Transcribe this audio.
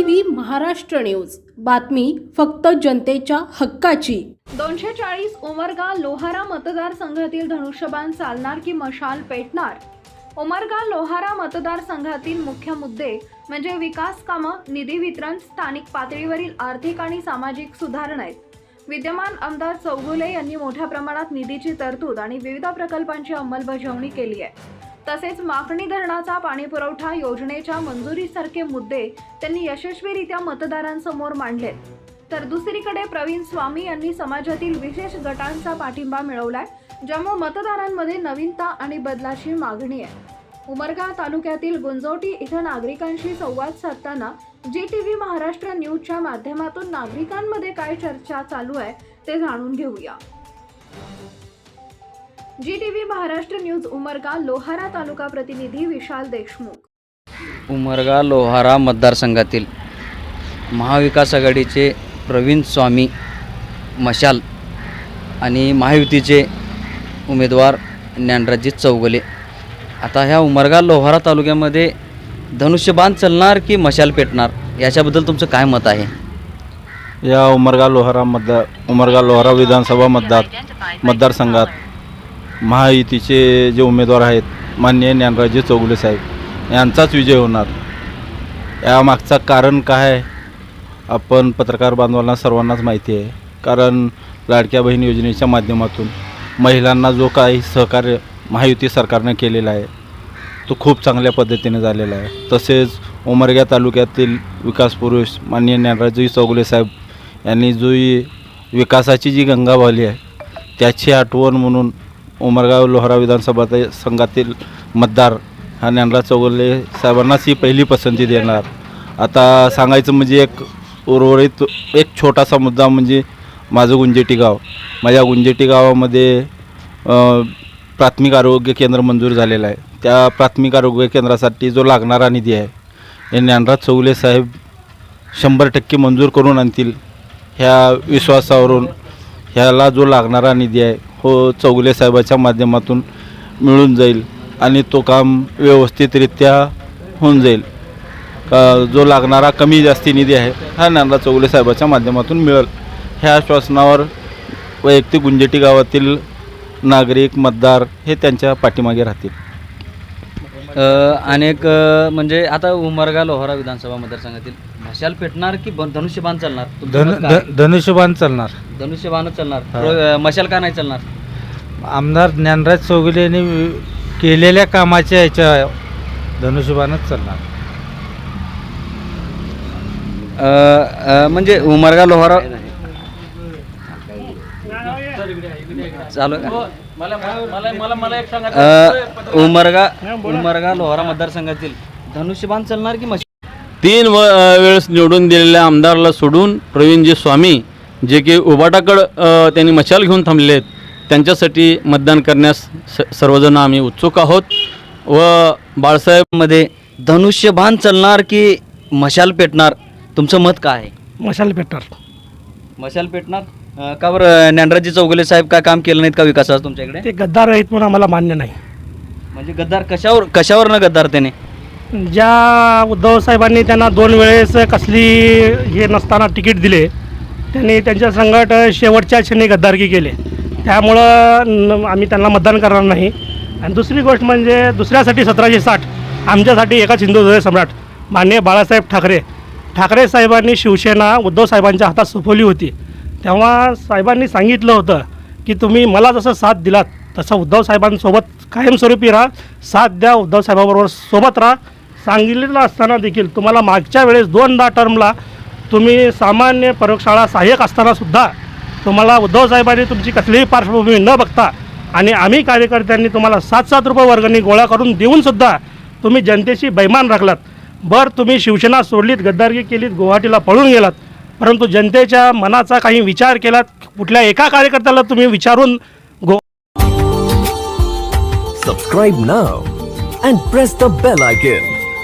V Maharashtra news. बातमी फक्त जनतेच्या हक्काची. दोनशे चाळीस उमरगा लोहारा मतदारसंघातील धनुष्यबाण चालणार की मशाल पेटणार? उमरगा लोहारा मतदारसंघातील मुख्य मुद्दे म्हणजे विकास कामं निधी वितरण स्थानिक पातळीवरील आर्थिक आणि सामाजिक सुधारणा आहेत. विद्यमान आमदार चौगुले यांनी मोठ्या प्रमाणात निधीची तरतूद आणि विविध प्रकल्पांची अंमलबजावणी केली आहे. तसेच माकणी धरणाचा पाणीपुरवठा योजनेच्या मंजुरीसारखे मुद्दे त्यांनी यशस्वीरित्या मतदारांसमोर मांडलेत. तर दुसरीकडे प्रवीण स्वामी यांनी समाजातील विशेष गटांचा पाठिंबा मिळवलाय ज्यामुळे मतदारांमध्ये नवीनता आणि बदलाची मागणी आहे. उमरगा तालुक्यातील गुंजोटी इथं नागरिकांशी संवाद साधताना जी टी व्ही महाराष्ट्र न्यूजच्या माध्यमातून नागरिकांमध्ये काय चर्चा चालू आहे ते जाणून घेऊया. G T V Maharashtra news Umarga Lohara taluka प्रतिनिधी विशाल देशमुख. उमरगा लोहारा मतदारसंघातील महाविकास आघाडीचे प्रवीण स्वामी मशाल आणि महायुतीचे उमेदवार ज्ञानराजी चौगले. आता ह्या उमरगा लोहारा तालुक्यामध्ये धनुष्यबाण चालणार की मशाल पेटणार? याच्याबद्दल तुमचं काय मत आहे? या उमरगा लोहारा मतदार उमरगा लोहारा विधानसभा मतदार मतदारसंघात महायुतीचे जे उमेदवार आहेत माननीय ज्ञानराजे चौगुले साहेब यांचाच विजय होणार. यामागचं कारण काय आहे? आपण पत्रकार बांधवांना सर्वांनाच माहिती आहे. कारण लाडक्या बहीण योजनेच्या माध्यमातून महिलांना जो काही सहकार्य महायुती सरकारनं केलेला आहे तो खूप चांगल्या पद्धतीने झालेला आहे. तसेच उमरग्या तालुक्यातील विकास पुरुष माननीय ज्ञानराजी चौगुले साहेब यांनी जो विकासाची जी गंगा वाहिली आहे त्याची आठवण म्हणून उमरगाव लोहरा विधानसभा ते- संघातील मतदार हा ज्ञानराज चौगुले साहेबांनाच ही पहिली पसंती देणार. आता सांगायचं म्हणजे एक उर्वरित एक छोटासा मुद्दा म्हणजे माझं गुंजेटी गाव. माझ्या गुंजेटी गावामध्ये प्राथमिक आरोग्य केंद्र मंजूर झालेलं आहे. त्या प्राथमिक आरोग्य केंद्रासाठी जो लागणारा निधी आहे हे ज्ञानराज चौगुले साहेब शंभर टक्के मंजूर करून आणतील. ह्या विश्वासावरून ह्याला जो लागणारा निधी आहे हो चौगुले साहेबाच्या माध्यमातून मिळून जाईल आणि तो काम व्यवस्थितरित्या होऊन जाईल. का जो लागणारा कमी जास्ती निधी आहे हा ज्ञानराज चौगुले साहेबाच्या माध्यमातून मिळेल. ह्या आश्वासनावर वैयक्तिक गुंजेटी गावातील नागरिक मतदार हे त्यांच्या पाठीमागे राहतील. अनेक म्हणजे आता उमरगा लोहारा विधानसभा मतदारसंघातील मशाल पेटणार की ब- धनुष्यबाण चालणार? तुमचं धन मत काय? ध- धनुष्यबाण चालणार. धनुष्यबाणच चालणार. हा. प्र- मशाल का नाही चालणार? आमदार ज्ञानराज चौगुले यांनी वि- केलेल्या कामाच्या ह्याच्या धनुष्यबाणच चालणार. अ, अ, म्हणजे उमरगा लोहारा चालू आहे का? अ, उमरगा उमरगा लोहारा मतदारसंघातील धनुष्यबाण चालणार की मशाल? तीन व वेळेस निवडून दिलेल्या आमदाराला सोडून प्रवीणजी स्वामी जे की उबाटाकडं त्यांनी मशाल घेऊन थांबले आहेत त्यांच्यासाठी मतदान करण्यास स सर्वजण आम्ही उत्सुक आहोत. व बाळासाहेबमध्ये धनुष्यबाण चालणार की मशाल पेटणार? तुमचं मत काय आहे? मशाल पेटणार. मशाल पेटणार? अ, का बरं ज्ञानराजी चौगुले साहेब काय काम केलं नाहीत का विकासाचं तुमच्याकडे ते गद्दार आहेत म्हणून आम्हाला मान्य नाही. म्हणजे गद्दार कशावर कशावर न गद्दार त्याने? ज्या उद्धव साहेबांनी त्यांना दोन वेळेस कसली हे नसताना तिकीट दिले त्यांनी त्यांच्या संकट शेवटच्या क्षणी गद्दारकी केले. त्यामुळं आम्ही त्यांना मतदान करणार नाही. आणि दुसरी गोष्ट म्हणजे दुसऱ्यासाठी सतराशे साठ आमच्यासाठी एकाच हिंदू हृदय सम्राट माननीय बाळासाहेब ठाकरे. ठाकरे साहेबांनी शिवसेना उद्धव साहेबांच्या हातात सोपवली होती. तेव्हा साहेबांनी सांगितलं होतं की तुम्ही मला जसं साथ दिलात तसं उद्धव साहेबांसोबत कायमस्वरूपी राहा. साथ द्या उद्धव साहेबाबरोबर सोबत राहा. सांगितलेलं असताना देखील तुम्हाला मागच्या वेळेस दोनदा टर्मला तुम्ही सामान्य प्रयोगशाळा सहाय्यक असतानासुद्धा तुम्हाला उद्धवसाहेबांनी तुमची कसलीही पार्श्वभूमी न बघता आणि आम्ही कार्यकर्त्यांनी तुम्हाला सात सात रुपये वर्गणी गोळा करून देऊनसुद्धा तुम्ही जनतेशी बैमान राखलात. बरं तुम्ही शिवसेना सोडलीत गद्दारगी केलीत गुवाहाटीला पळून गेलात परंतु जनतेच्या मनाचा काही विचार केलात कुठल्या एका कार्यकर्त्याला तुम्ही विचारून go subscribe now and press the bell icon